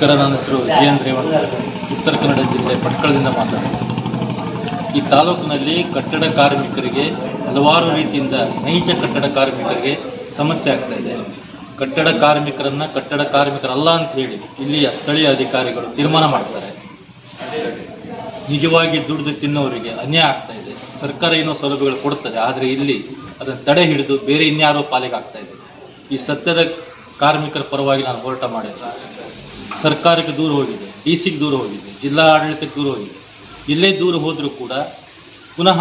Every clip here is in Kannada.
ನಮಸ್ಕಾರ, ನನ್ನ ಹೆಸರು ಜಯನ್ ರೇವಣ್ಣ. ಉತ್ತರ ಕನ್ನಡ ಜಿಲ್ಲೆ ಪಟ್ಕಳದಿಂದ ಮಾತಾಡ್ತೀನಿ. ಈ ತಾಲೂಕಿನಲ್ಲಿ ಕಟ್ಟಡ ಕಾರ್ಮಿಕರಿಗೆ ಹಲವಾರು ರೀತಿಯಿಂದ ನೈಜ ಕಟ್ಟಡ ಕಾರ್ಮಿಕರಿಗೆ ಸಮಸ್ಯೆ ಆಗ್ತಾ ಇದೆ. ಕಟ್ಟಡ ಕಾರ್ಮಿಕರನ್ನು ಕಟ್ಟಡ ಕಾರ್ಮಿಕರಲ್ಲ ಅಂತ ಹೇಳಿ ಇಲ್ಲಿಯ ಸ್ಥಳೀಯ ಅಧಿಕಾರಿಗಳು ತೀರ್ಮಾನ ಮಾಡ್ತಾರೆ. ನಿಜವಾಗಿ ದುಡಿದು ತಿನ್ನೋರಿಗೆ ಅನ್ಯಾಯ ಆಗ್ತಾ ಇದೆ. ಸರ್ಕಾರ ಏನೋ ಸೌಲಭ್ಯಗಳು ಕೊಡ್ತದೆ, ಆದರೆ ಇಲ್ಲಿ ಅದನ್ನು ತಡೆ ಹಿಡಿದು ಬೇರೆ ಇನ್ಯಾರೋ ಪಾಲಿಗೆ ಆಗ್ತಾ ಇದೆ. ಈ ಸತ್ಯದ ಕಾರ್ಮಿಕರ ಪರವಾಗಿ ನಾನು ಹೋರಾಟ ಮಾಡಿದ್ದೆ ಸರ್ಕಾರಕ್ಕೆ ದೂರ ಹೋಗಿದೆ, ಡಿ ಸಿಗೆ ದೂರ ಹೋಗಿದೆ, ಜಿಲ್ಲಾ ಆಡಳಿತಕ್ಕೆ ದೂರ ಹೋಗಿದೆ. ಇಲ್ಲೇ ದೂರ ಹೋದರೂ ಕೂಡ ಪುನಃ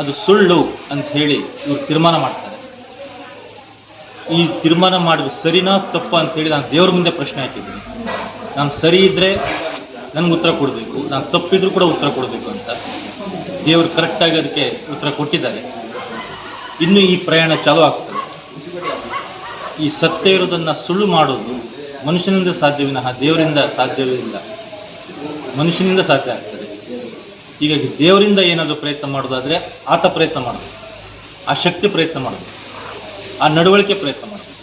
ಅದು ಸುಳ್ಳು ಅಂತ ಹೇಳಿ ಇವರು ತೀರ್ಮಾನ ಮಾಡ್ತಾರೆ. ಈ ತೀರ್ಮಾನ ಮಾಡೋದು ಸರಿನಾ ತಪ್ಪ ಅಂತ ಹೇಳಿ ನಾನು ದೇವ್ರ ಮುಂದೆ ಪ್ರಶ್ನೆ ಹಾಕಿದ್ದೀನಿ. ನಾನು ಸರಿ ಇದ್ದರೆ ನನಗೆ ಉತ್ತರ ಕೊಡಬೇಕು, ನಾನು ತಪ್ಪಿದ್ರೂ ಕೂಡ ಉತ್ತರ ಕೊಡಬೇಕು ಅಂತ. ದೇವರು ಕರೆಕ್ಟಾಗಿ ಅದಕ್ಕೆ ಉತ್ತರ ಕೊಟ್ಟಿದ್ದಾರೆ. ಇನ್ನು ಈ ಪ್ರಯಾಣ ಚಾಲೂ ಆಗ್ತದೆ. ಈ ಸತ್ಯ ಇರೋದನ್ನು ಸುಳ್ಳು ಮಾಡೋದು ಮನುಷ್ಯನಿಂದ ಸಾಧ್ಯವಿನಃ ದೇವರಿಂದ ಸಾಧ್ಯವೇ ಇಲ್ಲ ಮನುಷ್ಯನಿಂದ ಸಾಧ್ಯ ಆಗ್ತದೆ. ಹೀಗಾಗಿ ದೇವರಿಂದ ಏನಾದರೂ ಪ್ರಯತ್ನ ಮಾಡೋದಾದರೆ ಆತ ಪ್ರಯತ್ನ ಮಾಡೋದು ಆ ಶಕ್ತಿ ಪ್ರಯತ್ನ ಮಾಡೋದು ಆ ನಡವಳಿಕೆ ಪ್ರಯತ್ನ ಮಾಡೋದು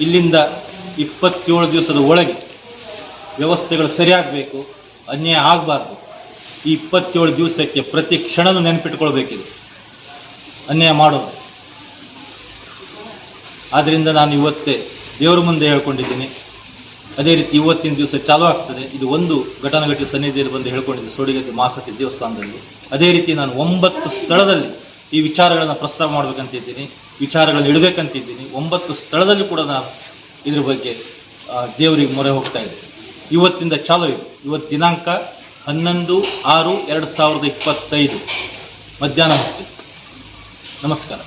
ಇಲ್ಲಿಂದ ಇಪ್ಪತ್ತೇಳು ದಿವಸದ ಒಳಗೆ ವ್ಯವಸ್ಥೆಗಳು ಸರಿಯಾಗಬೇಕು, ಅನ್ಯಾಯ ಆಗಬಾರ್ದು. ಈ ಇಪ್ಪತ್ತೇಳು ದಿವಸಕ್ಕೆ ಪ್ರತಿ ಕ್ಷಣನೂ ನೆನಪಿಟ್ಕೊಳ್ಬೇಕಿದೆ. ಅನ್ಯಾಯ ಮಾಡೋದು. ಆದ್ದರಿಂದ ನಾನು ಇವತ್ತೇ ದೇವರ ಮುಂದೆ ಹೇಳ್ಕೊಂಡಿದ್ದೀನಿ. ಅದೇ ರೀತಿ ಇವತ್ತಿನ ದಿವಸ ಚಾಲೂ ಆಗ್ತದೆ. ಇದು ಒಂದು ಘಟನಾಘಟಿ ಸನ್ನಿಧಿಯಲ್ಲಿ ಬಂದು ಹೇಳ್ಕೊಂಡಿದ್ದೆ ಸೋಡಿಗದ್ದೆ ಮಾಸತಿ ದೇವಸ್ಥಾನದಲ್ಲಿ. ಅದೇ ರೀತಿ ನಾನು ಒಂಬತ್ತು ಸ್ಥಳದಲ್ಲಿ ಈ ವಿಚಾರಗಳನ್ನು ಪ್ರಸ್ತಾಪ ಮಾಡಬೇಕಂತಿದ್ದೀನಿ, ವಿಚಾರಗಳನ್ನು ಇಡಬೇಕಂತಿದ್ದೀನಿ. ಒಂಬತ್ತು ಸ್ಥಳದಲ್ಲಿ ಕೂಡ ನಾನು ಇದ್ರ ಬಗ್ಗೆ ದೇವರಿಗೆ ಮೊರೆ ಹೋಗ್ತಾ ಇದ್ದೀನಿ ಇವತ್ತಿಂದ ಚಾಲೂ ಇದೆ. ಇವತ್ತು ದಿನಾಂಕ ಹನ್ನೊಂದು ಆರು ಎರಡು ಸಾವಿರದ ಇಪ್ಪತ್ತೈದು. ಮಧ್ಯಾಹ್ನ ಹೊತ್ತಿಗೆ. ನಮಸ್ಕಾರ.